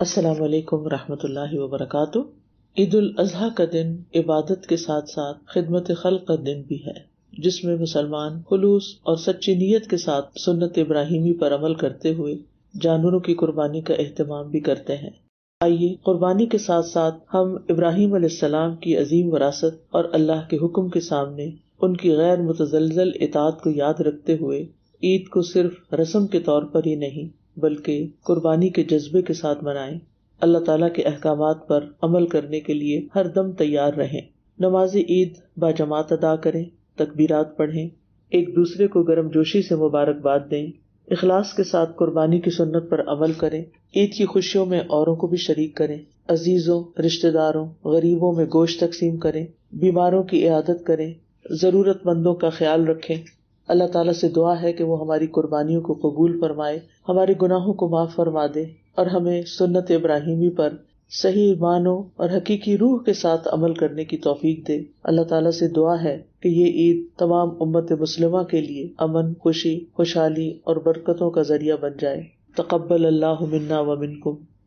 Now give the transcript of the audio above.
السلام علیکم و رحمۃ اللہ وبرکاتہ۔ عید الاضحیٰ کا دن عبادت کے ساتھ ساتھ خدمت خلق کا دن بھی ہے، جس میں مسلمان خلوص اور سچی نیت کے ساتھ سنت ابراہیمی پر عمل کرتے ہوئے جانوروں کی قربانی کا اہتمام بھی کرتے ہیں۔ آئیے قربانی کے ساتھ ساتھ ہم ابراہیم علیہ السلام کی عظیم وراثت اور اللہ کے حکم کے سامنے ان کی غیر متزلزل اطاعت کو یاد رکھتے ہوئے عید کو صرف رسم کے طور پر ہی نہیں بلکہ قربانی کے جذبے کے ساتھ منائیں۔ اللہ تعالیٰ کے احکامات پر عمل کرنے کے لیے ہر دم تیار رہیں۔ نماز عید با جماعت ادا کریں تقبیرات پڑھیں، ایک دوسرے کو گرم جوشی سے مبارکباد دیں۔ اخلاص کے ساتھ قربانی کی سنت پر عمل کریں۔ عید کی خوشیوں میں اوروں کو بھی شریک کریں۔ عزیزوں رشتے داروں، غریبوں میں گوشت تقسیم کریں۔ بیماروں کی عیادت کریں۔ ضرورت مندوں کا خیال رکھیں۔ اللہ تعالیٰ سے دعا ہے کہ وہ ہماری قربانیوں کو قبول فرمائے، ہمارے گناہوں کو معاف فرما دے اور ہمیں سنت ابراہیمی پر صحیح معنوں اور حقیقی روح کے ساتھ عمل کرنے کی توفیق دے۔ اللہ تعالیٰ سے دعا ہے کہ یہ عید تمام امت مسلمہ کے لیے امن، خوشی، خوشحالی اور برکتوں کا ذریعہ بن جائے۔ تقبل اللہ منا و منکم۔